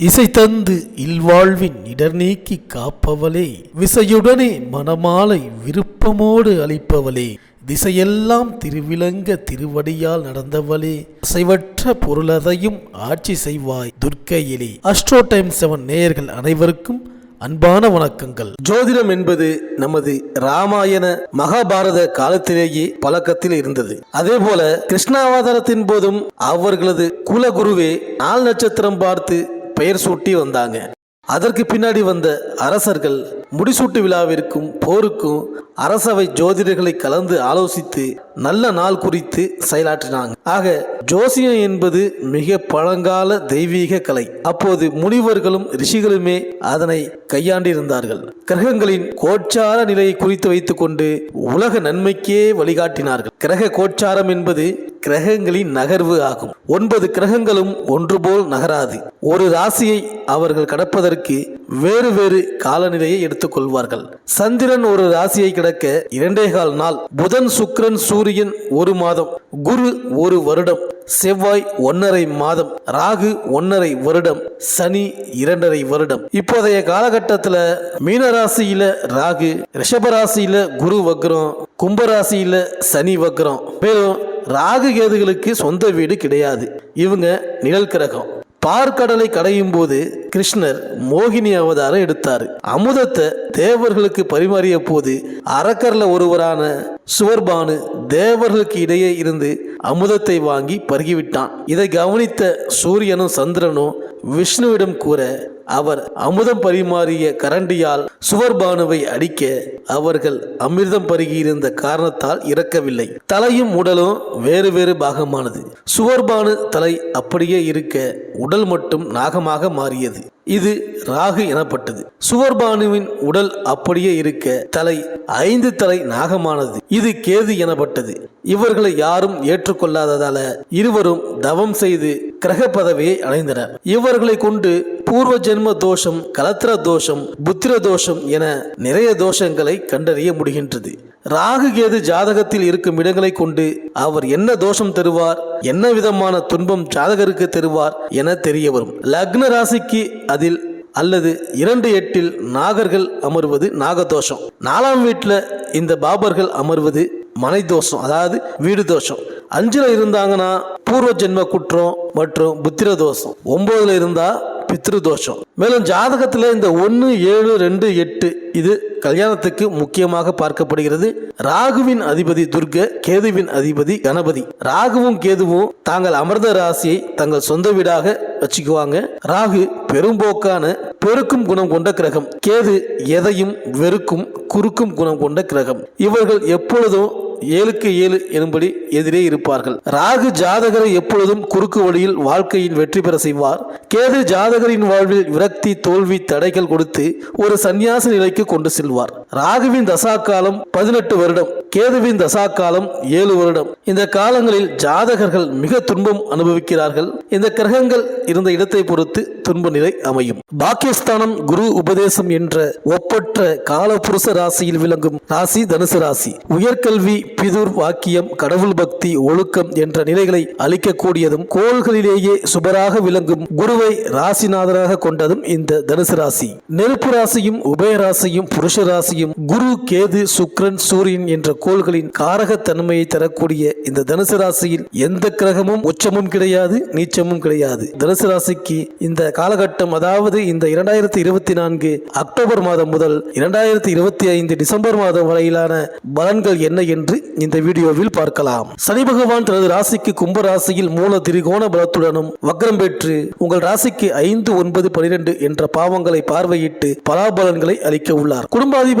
இசை தந்து இல்வாழ்வின் இடர் நீக்கி காப்பவளே. விசையுடனே மனமாலை விருப்பமோடு அளிப்பவளே. திசையெல்லாம் திருவிளங்க திருவடியால் நடந்தவளே. அசைவற்ற பொருளதையும் ஆட்சி செய்வாய் துர்க்கையிலே. அஸ்ட்ரோ டைம் செவன் நேயர்கள் அனைவருக்கும் அன்பான வணக்கங்கள். ஜோதிடம் என்பது நமது ராமாயண மகாபாரத காலத்திலேயே பழக்கத்தில் இருந்தது. அதே போல கிருஷ்ணாவதாரத்தின் போதும் அவர்களது குலகுருவே நாள் நட்சத்திரம் பார்த்து பெயர் சூட்டி வந்தாங்க. அதற்கு பின்னாடி வந்த அரசர்கள் முடிசூட்டு விழாவிற்கும் போருக்கும் அரசவை ஜோதிடர்களை கலந்து ஆலோசித்து நல்ல நாள் குறித்து செயலாற்றினாங்க. ஆக ஜோசியம் என்பது மிக பழங்கால தெய்வீக கலை. அப்போது முனிவர்களும் ரிஷிகளுமே அதனை கையாண்டிருந்தார்கள். கிரகங்களின் கோச்சார நிலையை குறித்து வைத்துக்கொண்டு உலக நன்மைக்கே வழிகாட்டினார்கள். கிரக கோச்சாரம் என்பது கிரகங்களின் நகர்வு ஆகும். ஒன்பது கிரகங்களும் ஒன்று போல் நகராது. ஒரு ராசியை அவர்கள் கடப்பதற்கு வேறு வேறு காலநிலையை எடுத்துக்கொள்வார்கள் சந்திரன் ஒரு ராசியை கிடக்க இரண்டே கால் நாள் புதன் சுக்கிரன் சூரியன் ஒரு மாதம் குரு ஒரு வருடம் செவ்வாய் ஒன்னரை மாதம் ராகு ஒன்னரை வருடம் சனி இரண்டரை வருடம். இப்போதைய காலகட்டத்தில் மீனராசியில ராகு ரிஷபராசியில குரு வக்ரம் கும்பராசியில சனி வக்ரம். மேலும் ராகு கேதுகளுக்கு சொந்த வீடு கிடையாது. இவங்க நிழல் கிரகம். பார்க்கடலை கடையும் போது கிருஷ்ணர் மோகினி அவதாரம் எடுத்தார். அமுதத்தை தேவர்களுக்கு பரிமாறிய போது அரக்கர்ல ஒருவரான சுவர்பானு தேவர்களுக்கு இடையே இருந்து அமுதத்தை வாங்கி பருகிவிட்டான். இதை கவனித்த சூரியனும் சந்திரனும் விஷ்ணுவிடம் கூற அவர் அமுதம் பரிமாறிய கரண்டியால் சுவர்பானுவை அடிக்க அவர்கள் அமிர்தம் பருகியிருந்த காரணத்தால் இறக்கவில்லை. தலையும் உடலும் வேறு வேறு பாகமானது. சுவர்பானு தலை அப்படியே இருக்க உடல் மட்டும் நாகமாக மாறியது. இது ராகு எனப்பட்டது. சுவர்பானுவின் உடல் அப்படியே இருக்க தலை ஐந்து தலை நாகமானது. இது கேது எனப்பட்டது. இவர்களை யாரும் ஏற்றுக்கொள்ளாததால இருவரும் தவம் செய்து கிரக பதவியை அடைந்தனர். இவர்களை கொண்டு பூர்வ ஜென்ம தோஷம் கலத்திர தோஷம் புத்திர தோஷம் என நிறைய தோஷங்களை கண்டறிய முடிகின்றது. ராகு கேது ஜாதகத்தில் இருக்கும் இடங்களை கொண்டு அவர் என்ன தோஷம் தருவார் என்ன விதமான துன்பம் ஜாதகருக்கு தருவார் என தெரிய வரும். லக்ன ராசிக்கு அதில் அல்லது இரண்டு எட்டில் நாகர்கள் அமர்வது நாகதோஷம். நாலாம் வீட்டில் இந்த பாபர்கள் அமர்வது மனை தோஷம் அதாவது வீடு தோஷம். அஞ்சில் இருந்தாங்கன்னா பூர்வ ஜென்ம குற்றம் மற்றும் புத்திர தோஷம் ஒன்பதுல இருந்தால் பித்ரு தோஷம் மேலும் ஜாதகத்தில் இந்த ஒன்று ஏழு ரெண்டு எட்டு இது கல்யாணத்துக்கு முக்கியமாக பார்க்கப்படுகிறது. ராகுவின் அதிபதி துர்க கேதுவின் அதிபதி கணபதி. ராகுவும் கேதுவும் தாங்கள் அமர்ந்த ராசியை தங்கள் சொந்த வீடாக வச்சுக்குவாங்க. ராகு பெரும்போக்கான பெருக்கும் குணம் கொண்ட கிரகம். கேது எதையும் வெறுக்கும் குறுக்கும் குணம் கொண்ட கிரகம். இவர்கள் எப்பொழுதும் ஏழுக்கு ஏழு எனும்படி எதிரே இருப்பார்கள். ராகு ஜாதகரை எப்பொழுதும் குறுக்கு வழியில் வாழ்க்கையின் வெற்றி பெற செய்வார். கேது ஜாதகரின் வாழ்வில் விரக்தி தோல்வி தடைகள் கொடுத்து ஒரு சந்நியாச நிலைக்கு கொண்டு செல்வார். ராகுவின் தசா காலம் பதினெட்டு வருடம் கேதுவின் தசா காலம் ஏழு வருடம். இந்த காலங்களில் ஜாதகர்கள் மிக துன்பம் அனுபவிக்கிறார்கள். இந்த கிரகங்கள் இருந்த இடத்தை பொறுத்து துன்ப நிலை அமையும். பாக்கியஸ்தானம் குரு உபதேசம் என்ற ஒப்பற்ற காலபுருஷ ராசியில் விளங்கும் ராசி தனுசு ராசி. உயர்கல்வி பிதுர் வாக்கியம் கடவுள் பக்தி ஒழுக்கம் என்ற நிலைகளை அளிக்கக்கூடியதும் கோள்களிலேயே சுபராக விளங்கும் குருவை ராசிநாதராக கொண்டதும் இந்த தனுசு ராசி. நெருப்பு ராசியும் உபய ராசியும் புருஷ ராசியும் குரு கேது சுக்ரன் சூரியன் என்ற கோள்களின் காரகத்தன்மையை தரக்கூடிய இந்த தனுசு ராசியில் எந்த கிரகமும் உச்சமும் கிடையாது நீச்சமும் கிடையாது. தனுசு ராசிக்கு இந்த காலகட்டம் அதாவது இந்த இரண்டாயிரத்தி இருபத்தி நான்கு அக்டோபர் மாதம் முதல் இரண்டாயிரத்தி இருபத்தி ஐந்து டிசம்பர் மாதம் வரையிலான பலன்கள் என்ன என்று இந்த வீடியோவில் பார்க்கலாம். சனி பகவான் தனது ராசிக்கு கும்ப ராசியில் மூல திரிகோண பலத்துடனும் வக்ரம் பெற்று உங்கள் ராசிக்கு ஐந்து ஒன்பது பனிரெண்டு என்ற பாவங்களை பார்வையிட்டு பலாபலன்களை அளிக்க உள்ளார்.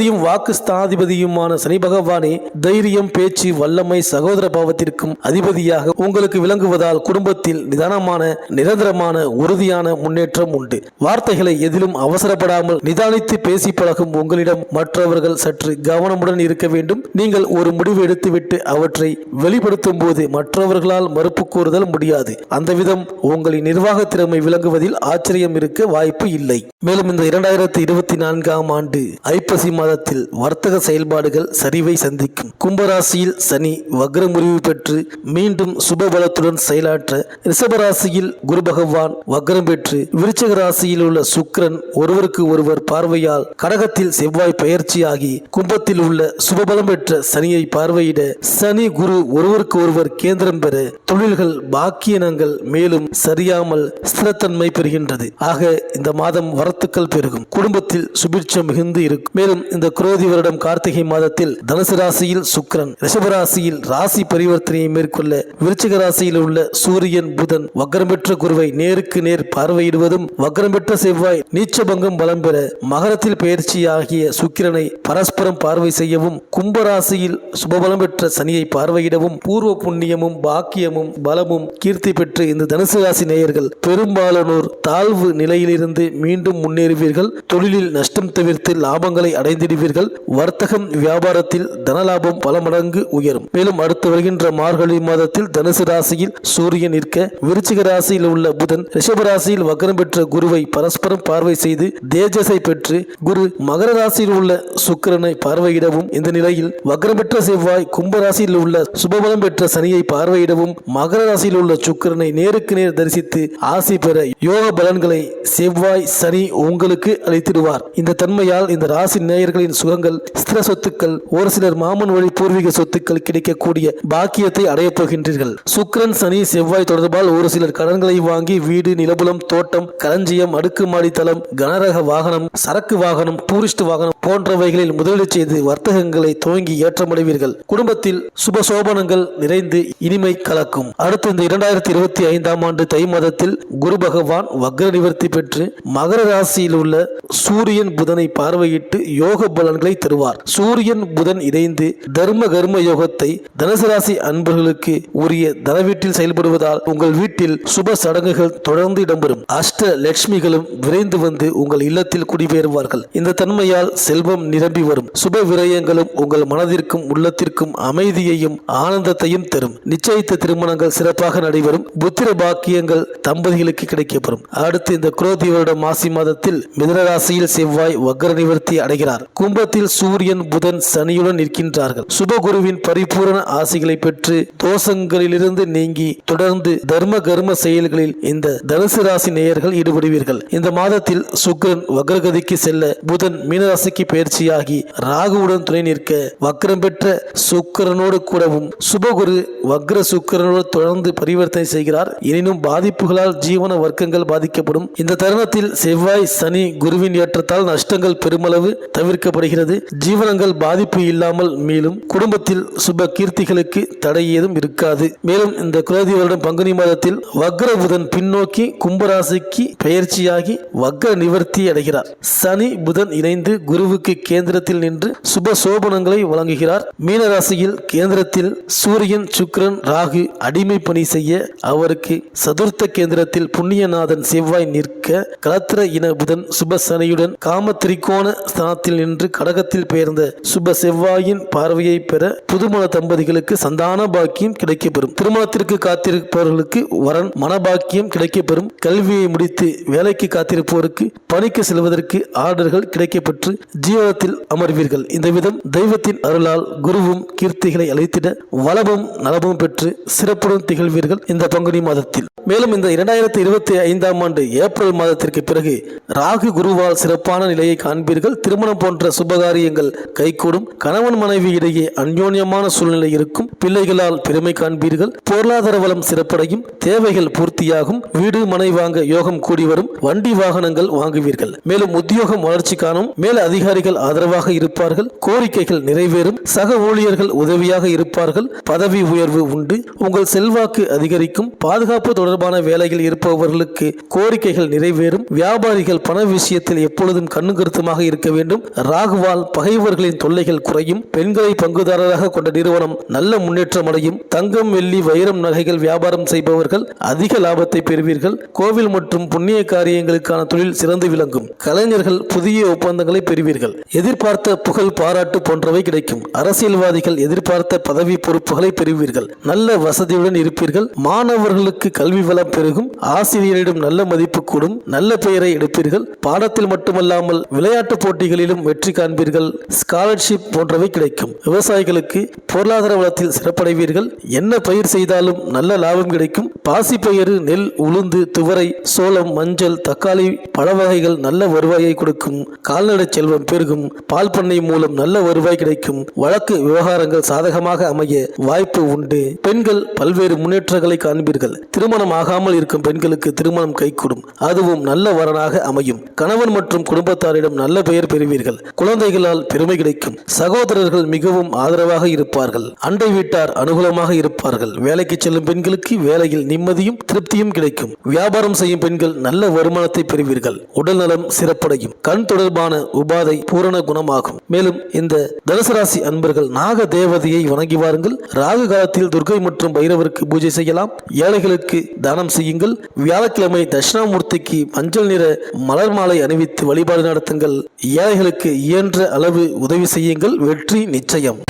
குடும்பாதிபதியும் வாக்கு ஸ்தானாதிபதியுமான சனி பகவானே தைரியம் பேச்சு வல்லமை சகோதர பாவத்திற்கும் அதிபதியாக உங்களுக்கு விளங்குவதால் குடும்பத்தில் நிதானமான நிரந்தரமான உறுதியான முன்னேற்றம் உண்டு. வார்த்தைகளை எதிலும் அவசரப்படாமல் நிதானித்து பேசி பழகும் உங்களிடம் மற்றவர்கள் சற்று கவனமுடன் இருக்க வேண்டும். நீங்கள் ஒரு முடிவு எடுத்துவிட்டு அவற்றை வெளிப்படுத்தும் போது மற்றவர்களால் மறுப்பு கூறுதல் முடியாது. அந்த விதம் உங்களின் நிர்வாக திறமை விளங்குவதில் ஆச்சரியம் இருக்க வாய்ப்பு இல்லை. மேலும் இந்த இரண்டாயிரத்தி இருபத்தி நான்காம் ஆண்டு ஐப்பசி மாத மாதத்தில் வர்த்தக செயல்பாடுகள் சரிவை சந்திக்கும். கும்பராசியில் சனி வக்ரமுறிவு பெற்று மீண்டும் சுபபலத்துடன் செயலாற்ற ரிஷபராசியில் குரு பகவான் வக்ரம் பெற்று விருச்சக ராசியில் உள்ள சுக்கிரன் ஒருவருக்கு ஒருவர் பார்வையால் கடகத்தில் செவ்வாய் பயிற்சியாகி கும்பத்தில் உள்ள சுபபலம் பெற்ற சனியை பார்வையிட சனி குரு ஒருவருக்கு ஒருவர் கேந்திரம் பெற தொழில்கள் பாக்கியனங்கள் மேலும் சரியாமல் ஸ்திரத்தன்மை பெறுகின்றது. ஆக இந்த மாதம் வரத்துக்கள் பெருகும். குடும்பத்தில் சுபிட்சம் மிகுந்து இருக்கும். மேலும் இந்த குரோதி வருடம் கார்த்திகை மாதத்தில் தனுசு ராசியில் சுக்கிரன் ரிஷபராசியில் ராசி பரிவர்த்தனையை மேற்கொள்ள விருச்சிக ராசியில் உள்ள சூரியன் புதன் வக்ரம் பெற்ற குருவை நேருக்கு நேர் பார்வையிடுவதும் வக்ரம் பெற்ற செவ்வாய் நீச்சபங்கம் பலம் பெற மகரத்தில் பயிற்சியாகிய சுக்கிரனை பரஸ்பரம் பார்வை செய்யவும் கும்பராசியில் சுபபலம் பெற்ற சனியை பார்வையிடவும் பூர்வ புண்ணியமும் பாக்கியமும் பலமும் கீர்த்தி பெற்று இந்த தனுசு ராசி நேயர்கள் பெரும்பாலானோர் தாழ்வு நிலையிலிருந்து மீண்டும் முன்னேறுவீர்கள். தொழிலில் நஷ்டம் தவிர்த்து லாபங்களை அடைந்து பெறுவீர்கள். வர்த்தகம் வியாபாரத்தில் தனலாபம் பல மடங்கு உயரும். மேலும் அடுத்து வருகின்ற மார்கழி மாதத்தில் தனுசு ராசியில் சூரியன் நிற்க விருச்சிக ராசியில் உள்ள புதன் ரிஷப ராசியில் வக்கரம் பெற்ற குருவை பரஸ்பரம் பார்வை செய்து தேஜஸை பெற்று குரு மகர ராசியில் உள்ள சுக்கிரனை பார்வையிடவும் இந்த நிலையில் வக்கரம் பெற்ற செவ்வாய் கும்ப ராசியில் உள்ள சுபபலம் பெற்ற சனியை பார்வையிடவும் மகர ராசியில் உள்ள சுக்கிரனை நேருக்கு நேர் தரிசித்து ஆசி பெற யோக பலன்களை செவ்வாய் சனி உங்களுக்கு அளித்திடுவார். இந்த தன்மையால் இந்த ராசி நேயர்கள் நேயர்களின் சுகங்கள் ஸ்திர சொத்துக்கள் ஒரு சிலர் மாமன் வழி பூர்வீக சொத்துக்கள் கிடைக்கக்கூடிய பாக்கியத்தை அடையப் போகின்றீர்கள். சுக்கிரன் சனி செவ்வாய் தொடர்பால் ஒரு சிலர் கடன்களை வாங்கி வீடு நிலபுலம் தோட்டம் களஞ்சியம் அடுக்குமாடி தளம் கனரக வாகனம் சரக்கு வாகனம் டூரிஸ்ட் வாகனம் போன்றவைகளில் முதலீடு செய்து வர்த்தகங்களை துவங்கி ஏற்றமடைவீர்கள். குடும்பத்தில் சுப சோபனங்கள் நிறைந்து இனிமை கலக்கும். அடுத்து இந்த இரண்டாயிரத்தி இருபத்தி ஐந்தாம் ஆண்டு தை மாதத்தில் குரு பகவான் வக்ர நிவர்த்தி பெற்று மகர ராசியில் உள்ள சூரியன் புதனை பார்வையிட்டு யோக பலன்களை தருவார். சூரியன் புதன் இணைந்து தர்ம கர்ம யோகத்தை தனுசு ராசி அன்பர்களுக்கு உரிய தனவீட்டில் செயல்படுவதால் உங்கள் வீட்டில் சுப சடங்குகள் தொடர்ந்து இடம்பெறும். அஷ்ட லட்சுமிகளும் விரைந்து வந்து உங்கள் இல்லத்தில் குடிபெயர்வார்கள். இந்த தன்மையால் செல்வம் நிரம்பி வரும். சுப விரயங்களும் உங்கள் மனதிற்கும் உள்ளத்திற்கும் அமைதியையும் ஆனந்தத்தையும் தரும். நிச்சயித்த திருமணங்கள் சிறப்பாக நடைபெறும். புத்திர பாக்கியங்கள் தம்பதிகளுக்கு கிடைக்கப்பெறும். அடுத்து இந்த குரோதி வருடம் மாசி மாதத்தில் மிதனராசியில் செவ்வாய் வக்ர நிவர்த்தி அடைகிறார். கும்பத்தில் சூரியன் புதன் சனியுடன் நிற்கின்றார்கள். சுபகுருவின் பரிபூரண ஆசிகளை பெற்று தோஷங்களிலிருந்து நீங்கி தொடர்ந்து தர்ம கர்ம செயல்களில் இந்த தனுசு ராசி நேயர்கள் ஈடுபடுவீர்கள். இந்த மாதத்தில் சுக்கிரன் வக்ரகதிக்கு செல்ல புதன் மீனராசிக்கு பயிற்சியாகி ராகுவுடன் துணை நிற்க வக்ரம் பெற்ற சுக்கிரனோடு கூடவும் சுபகுரு வக்ர சுக்கிரனோடு தொடர்ந்து பரிவர்த்தனை செய்கிறார். எனினும் பாதிப்புகளால் ஜீவன வர்க்கங்கள் பாதிக்கப்படும். இந்த தருணத்தில் செவ்வாய் சனி குருவின் ஏற்றத்தால் நஷ்டங்கள் பெருமளவு தவிர்க்க எடுக்கப்படுகிறது ஜீவனங்கள் பாதிப்பு இல்லாமல் மேலும் குடும்பத்தில் சுப கீர்த்திகளுக்கு தடை ஏதும் இருக்காது. மேலும் இந்த குலதி வருடம் பங்குனி மாதத்தில் வக்ர புதன் பின்னோக்கி கும்பராசிக்கு பெயர்ச்சியாகி வக்ர நிவர்த்தி அடைகிறார். சனி புதன் இணைந்து குருவுக்கு கேந்திரத்தில் நின்று சுப சோபனங்களை வழங்குகிறார். மீனராசியில் கேந்திரத்தில் சூரியன் சுக்கிரன் ராகு அடிமை பணி செய்ய அவருக்கு சதுர்த்த கேந்திரத்தில் புண்ணியநாதன் செவ்வாய் நிற்க கலத்திர இன புதன் சுப சனியுடன் காம திரிகோண ஸ்தானத்தில் என்று கடகத்தில் பெயர்ந்த சுப செவ்வாயின் பார்வையை பெற புதுமண தம்பதிகளுக்கு சந்தான பாக்கியம் கிடைக்கப்பெறும். திருமணத்திற்கு காத்திருப்பவர்களுக்கு வரன் மனபாக்கியம் கிடைக்கப்பெறும். கல்வியை முடித்து வேலைக்கு காத்திருப்போருக்கு பணிக்கு செல்வதற்கு ஆர்டர்கள் கிடைக்கப்பெற்று ஜீவனத்தில் அமர்வீர்கள். இந்த விதம் தெய்வத்தின் அருளால் குருவும் கீர்த்திகளை அழைத்திட வளமும் நலமும் பெற்று சிறப்புடன் திகழ்வீர்கள் இந்த பங்குனி மாதத்தில். மேலும் இந்த இரண்டாயிரத்தி இருபத்தி ஐந்தாம் ஆண்டு ஏப்ரல் மாதத்திற்கு பிறகு ராகு குருவால் சிறப்பான நிலையை காண்பீர்கள். திருமணம் போன்ற சுபகாரியங்கள் கைகூடும் கணவன் மனைவி இடையே அந்யோன்யமான சூழ்நிலை இருக்கும். பிள்ளைகளால் பெருமை காண்பீர்கள். பொருளாதார வளம் சிறப்படையும். தேவைகள் பூர்த்தியாகும். வீடு மனை வாங்க யோகம் கூடி வரும். வண்டி வாகனங்கள் வாங்குவீர்கள். மேலும் உத்தியோகம் வளர்ச்சி காணும். மேல் அதிகாரிகள் ஆதரவாக இருப்பார்கள். கோரிக்கைகள் நிறைவேறும். சக ஊழியர்கள் உதவியாக இருப்பார்கள். பதவி உயர்வு உண்டு. உங்கள் செல்வாக்கு அதிகரிக்கும். பாதுகாப்பு தொடர்பான வேலையில் இருப்பவர்களுக்கு கோரிக்கைகள் நிறைவேறும். வியாபாரிகள் பண விஷயத்தில் எப்பொழுதும் கண்ணு கருத்துமாக இருக்க வேண்டும். ராகுவால் பகைவர்களின் தொல்லைகள் குறையும். பெண்களை பங்குதாரராக கொண்ட நிறுவனம் நல்ல முன்னேற்றம் அடையும். தங்கம் வெள்ளி வைரம் நகைகள் வியாபாரம் செய்பவர்கள் அதிக லாபத்தை பெறுவீர்கள். கோவில் மற்றும் புண்ணிய காரியங்களுக்கான தொழில் சிறந்து விளங்கும். கலைஞர்கள் புதிய ஒப்பந்தங்களை பெறுவீர்கள். எதிர்பார்த்த புகழ் பாராட்டு போன்றவை கிடைக்கும். அரசியல்வாதிகள் எதிர்பார்த்த பதவி பொறுப்புகளை பெறுவீர்கள். நல்ல வசதியுடன் இருப்பீர்கள். மாணவர்களுக்கு கல்வி வளம் பெருகும். ஆசிரியரிடம் நல்ல மதிப்பு கூடும். நல்ல பெயரை எடுப்பீர்கள். பாடத்தில் மட்டுமல்லாமல் விளையாட்டு போட்டிகளிலும் வெற்றி காண்பீர்கள். ஸ்காலர்ஷிப் போன்றவை கிடைக்கும். விவசாயிகளுக்கு பொருளாதார வளத்தில் சிறப்படைவீர்கள். என்ன பயிர் செய்தாலும் நல்ல லாபம் கிடைக்கும். பாசிப்பயிறு நெல் உளுந்து துவரை சோளம் மஞ்சள் தக்காளி பழ வகைகள் நல்ல வருவாயை கொடுக்கும். கால்நடை செல்வம் பெருகும். பால் பண்ணை மூலம் நல்ல வருவாய் கிடைக்கும். வழக்கு விவகாரங்கள் சாதகமாக அமைய வாய்ப்பு உண்டு. பெண்கள் பல்வேறு முன்னேற்றங்களை காண்பீர்கள். திருமணம் ஆகாமல் இருக்கும் பெண்களுக்கு திருமணம் கைகூடும். அதுவும் நல்ல வரனாக அமையும். கணவன் மற்றும் குடும்பத்தாரிடம் நல்ல பெயர் பெறுவீர்கள். குழந்தைகளால் பெருமை கிடைக்கும். சகோதரர்கள் மிகவும் ஆதரவாக இருப்பார்கள். அண்டை வீட்டார் அனுகூலமாக இருப்பார்கள். வேலைக்கு செல்லும் பெண்களுக்கு வேலையில் நிம்மதியும் திருப்தியும் கிடைக்கும். வியாபாரம் செய்யும் பெண்கள் நல்ல வருமானத்தை பெறுவீர்கள். உடல் நலம் சிறப்படையும். கண் தொடர்பான உபாதை பூரண குணமாகும். மேலும் இந்த தனுசு ராசி அன்பர்கள் நாக தேவதையை வணங்கி வாருங்கள். ராகு காலத்தில் துர்கை மற்றும் பைரவருக்கு பூஜை செய்யலாம். ஏழைகளுக்கு தானம் செய்யுங்கள். வியாழக்கிழமை தட்சிணாமூர்த்திக்கு மஞ்சள் நிற மலர் மாலை அணிவித்து வழிபாடு நடத்துங்கள். ஏழைகளுக்கு இயன்ற அளவு உதவி செய்யுங்கள். வெற்றி நிச்சயம்.